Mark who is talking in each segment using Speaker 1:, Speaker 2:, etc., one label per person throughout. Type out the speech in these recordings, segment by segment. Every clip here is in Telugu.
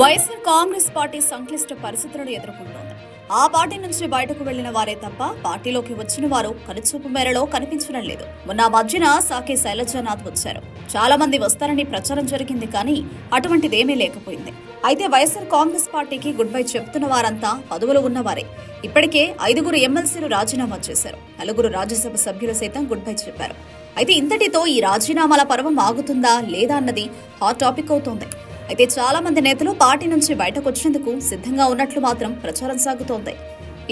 Speaker 1: వైఎస్ఆర్ కాంగ్రెస్ పార్టీ సంక్లిష్ట పరిస్థితులను ఎదుర్కొంటోంది. ఆ పార్టీ నుంచి బయటకు వెళ్ళిన వారే తప్ప పార్టీలోకి వచ్చిన వారు కనుచూపు మేరలో కనిపించడం లేదు. మొన్న మధ్యన సాకే శైలజానాథ్ వచ్చారు. చాలా మంది వస్తారని ప్రచారం జరిగింది కానీ అటువంటిదేమీ లేకపోయింది. అయితే వైఎస్ఆర్ కాంగ్రెస్ పార్టీకి గుడ్ బై చెప్తున్న వారంతా పదవులు ఉన్నవారే ఇప్పటికే ఐదుగురు ఎమ్మెల్సీలు రాజీనామా చేశారు. నలుగురు రాజ్యసభ సభ్యులు సైతం గుడ్ బై చెప్పారు. అయితే ఇంతటితో ఈ రాజీనామాల పర్వం ఆగుతుందా లేదా అన్నది హాట్ టాపిక్ అవుతోంది. అయితే చాలా మంది నేతలు పార్టీ నుంచి బయటకు వచ్చేందుకు సిద్ధంగా ఉన్నట్లు మాత్రం ప్రచారం సాగుతోంది.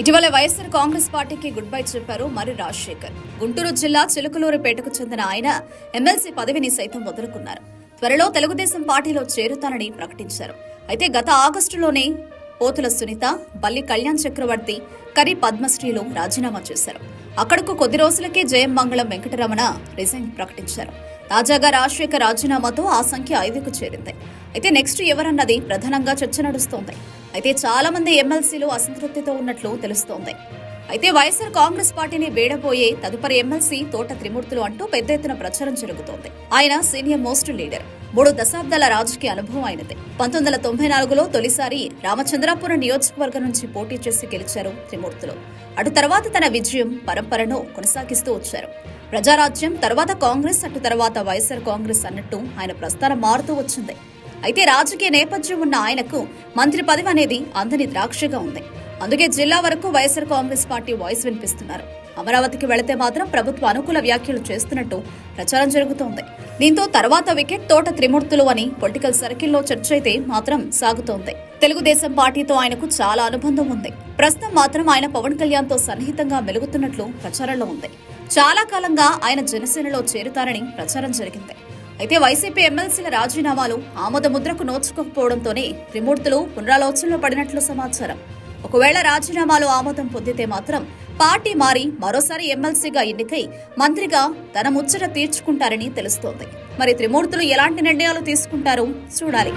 Speaker 1: ఇటీవల వైఎస్ఆర్ కాంగ్రెస్ పార్టీకి గుడ్ బై చెప్పారు మరి రాజశేఖర్. గుంటూరు జిల్లా చిలుకలూరుపేటకు చెందిన ఆయన ఎమ్మెల్సీ పదవిని సైతం వదులుకున్నారు. త్వరలో తెలుగుదేశం పార్టీలో చేరుతానని ప్రకటించారు. అయితే గత ఆగస్టులోనే పోతుల సునీత బల్లి కళ్యాణ్ చక్రవర్తి కరి పద్మశ్రీలు రాజీనామా చేశారు. అక్కడకు కొద్ది రోజులకే జయం మంగళం వెంకటరమణ రిజైన్ ప్రకటించారు. తాజాగా రాజశేఖర్ రాజీనామాతో ఆ సంఖ్య ఐదుకు చేరింది. అయితే నెక్స్ట్ ఎవరన్నది ప్రధానంగా చర్చ నడుస్తోంది. అయితే చాలా మంది ఎమ్మెల్సీలు అసంతృప్తితో ఉన్నట్లు తెలుస్తోంది. అయితే వైఎస్ఆర్ కాంగ్రెస్ పార్టీని వేడబోయే తదుపరి ఎమ్మెల్సీ తోట త్రిమూర్తులు అంటూ పెద్ద ఎత్తున ప్రచారం జరుగుతోంది. ఆయన సీనియర్ మోస్ట్ లీడర్. మూడు దశాబ్దాల రాజకీయ అనుభవం ఆయనది పంతొమ్మిది వందల తొంభై నాలుగులో తొలిసారి రామచంద్రాపురం నియోజకవర్గం నుంచి పోటీ చేసి గెలిచారు త్రిమూర్తులు. అటు తర్వాత తన విజయం పరంపరను కొనసాగిస్తూ వచ్చారు. ప్రజారాజ్యం తర్వాత కాంగ్రెస్ అటు తర్వాత వైఎస్ఆర్ కాంగ్రెస్ అన్నట్టు ఆయన ప్రస్థానం మారుతూ వచ్చింది. అయితే రాజకీయ నేపథ్యం ఉన్న ఆయనకు మంత్రి పదవి అనేది అందని ద్రాక్షగా ఉంది. అందుకే జిల్లా వరకు వైఎస్ఆర్ కాంగ్రెస్ పార్టీ వాయిస్ వినిపిస్తున్నారు. అమరావతికి వెళితే మాత్రం ప్రభుత్వ అనుకూల వ్యాఖ్యలు చేస్తున్నట్టు ప్రచారం జరుగుతోంది. దీంతో తర్వాత వికెట్ తోట త్రిమూర్తులు అని పొలిటికల్ సర్కిల్లో చర్చ అయితే మాత్రం సాగుతోంది. తెలుగుదేశం పార్టీతో ఆయనకు చాలా అనుబంధం ఉంది. ప్రస్తుతం మాత్రం ఆయన పవన్ కళ్యాణ్తో సన్నిహితంగా మెలుగుతున్నట్లు ప్రచారంలో ఉంది. చాలా కాలంగా ఆయన జనసేనలో చేరుతారని ప్రచారం జరిగింది. అయితే వైసీపీ ఎమ్మెల్సీల రాజీనామాలు ఆమోద ముద్రకు నోచుకోకపోవడంతోనే త్రిమూర్తులు పునరాలోచనలో పడినట్లు సమాచారం. ఒకవేళ రాజీనామాలు ఆమోదం పొందితే మాత్రం పార్టీ మారి మరోసారి ఎమ్మెల్సీగా ఎన్నికై మంత్రిగా తన ముచ్చట తీర్చుకుంటారని తెలుస్తోంది. మరి త్రిమూర్తులు ఎలాంటి నిర్ణయాలు తీసుకుంటారో చూడాలి.